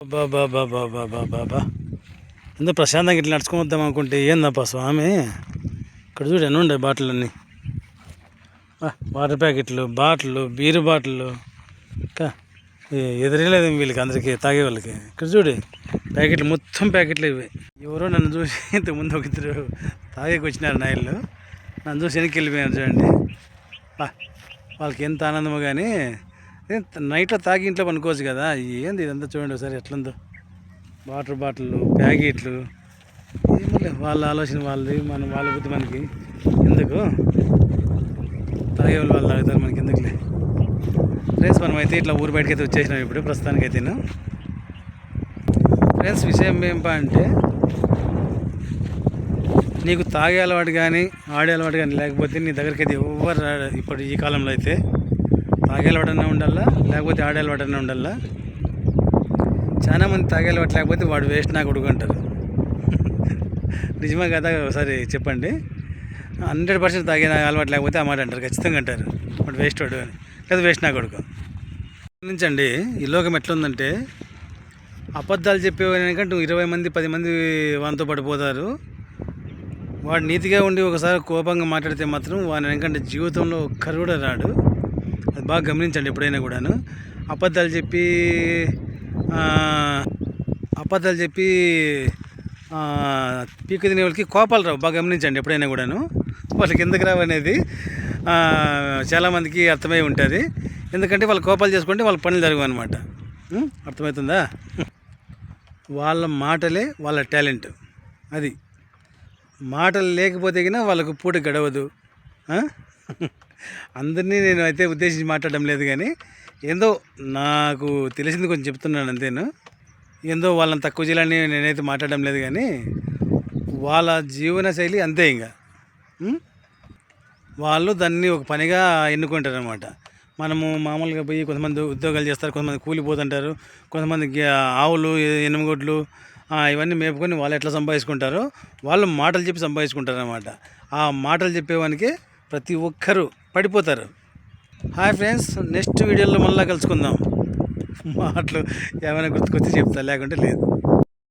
బాబా బాబా బాబా బాబా ఎంతో ప్రశాంతంగా ఇట్లా నడుచుకోవద్దాం అనుకుంటే ఏందప్పా స్వామి? ఇక్కడ చూడు ఎన్ని ఉండే బాటిల్ అన్నీ వాటర్ ప్యాకెట్లు బాటిల్ బీరు బాటిల్. ఇంకా ఎదురలేదు వీళ్ళకి అందరికీ తాగే వాళ్ళకి. ఇక్కడ చూడు ప్యాకెట్లు మొత్తం ప్యాకెట్లు ఇవి. ఎవరో నన్ను చూసి ఇంతకు ముందు ఒక ఇద్దరు తాగేకి వచ్చినారు నాయలు నన్ను చూసి వెనక్కి వెళ్ళిపోయాను చూడండి. వాళ్ళకి ఎంత ఆనందమో కానీ నైట్లో తాగి ఇంట్లో పనుకోవచ్చు కదా? ఏంది ఇదంతా చూడండి ఒకసారి ఎట్లుందో. వాటర్ బాటిల్లు ప్యాకెట్లు. ఏమోలే వాళ్ళ ఆలోచన వాళ్ళది మన వాళ్ళ బుద్ధి మనకి. ఎందుకు? తాగే వాళ్ళు వాళ్ళు తాగుతారు మనకి ఎందుకులే ఫ్రెండ్స్ మనం అయితే ఇట్లా ఊరు బయటకి అయితే వచ్చేసినాం ఇప్పుడు ప్రస్తుతానికి అయితేను ఫ్రెండ్స్ విషయం ఏంపా అంటే నీకు తాగే అలవాటు కానీ ఆడే అలవాటు కానీ లేకపోతే నీ దగ్గరికి అయితే ఎవరు రాడు. ఇప్పుడు ఈ కాలంలో అయితే తాగేలు అలవాటనే ఉండాలా? లేకపోతే ఆడే ఉండాలా? చాలా మంది తాగే అలవాటు లేకపోతే వాడు వేస్ట్ నా కొడుకు అంటారు. నిజమే కదా ఒకసారి చెప్పండి. హండ్రెడ్ పర్సెంట్ తాగే అలవాటు లేకపోతే ఆ మాట అంటారు. ఖచ్చితంగా అంటారు. వాడు వేస్ట్ వాడు అని. లేదా వేస్ట్ నా కొడుకు నుంచండి ఈ లోకం ఎట్లుందంటే అబద్ధాలు చెప్పేవానికంటే ఇరవై మంది పది మంది వానితో పడిపోతారు వాడు నీతిగా ఉండి ఒకసారి కోపంగా మాట్లాడితే మాత్రం వాని వెనకంటే జీవితంలో ఒక్కరు కూడా రాడు. బాగా గమనించండి ఎప్పుడైనా కూడాను. అబద్ధాలు చెప్పి అబద్ధాలు చెప్పి పీక తినే వాళ్ళకి కోపాలు రావు. బాగా గమనించండి ఎప్పుడైనా కూడాను. వాళ్ళకి ఎందుకు రావు అనేది చాలామందికి అర్థమై ఉంటుంది. ఎందుకంటే వాళ్ళు కోపాలు చేసుకుంటే వాళ్ళ పనులు జరగవు అనమాట అర్థమవుతుందా? వాళ్ళ మాటలే వాళ్ళ టాలెంట్. అది. మాటలు లేకపోతే కన్నా వాళ్ళకు పూట గడవదు. అందరినీ నేను అయితే ఉద్దేశించి మాట్లాడడం లేదు కానీ ఏందో నాకు తెలిసింది కొంచెం చెప్తున్నాను అంతేను. ఏందో వాళ్ళని తక్కువ చేయాలని నేనైతే మాట్లాడడం లేదు కానీ వాళ్ళ జీవనశైలి అంతే ఇంకా వాళ్ళు దాన్ని ఒక పనిగా ఎన్నుకుంటారు అనమాట మనము మామూలుగా పోయి కొంతమంది ఉద్యోగాలు చేస్తారు కొంతమంది కూలిపోతుంటారు కొంతమంది ఆవులు ఎ- ఎనుమగొడ్లు ఇవన్నీ మేపుకొని వాళ్ళు ఎట్లా సంపాదించుకుంటారో వాళ్ళు మాటలు చెప్పి సంపాదించుకుంటారు అనమాట ఆ మాటలు చెప్పేవానికి ప్రతి ఒక్కరూ పడిపోతారు. హాయ్ ఫ్రెండ్స్ నెక్స్ట్ వీడియోలో మళ్ళీ కలుసుకుందాం. మాటలు ఏమైనా గుర్తుకొచ్చి చెప్తా లేకుంటే లేదు.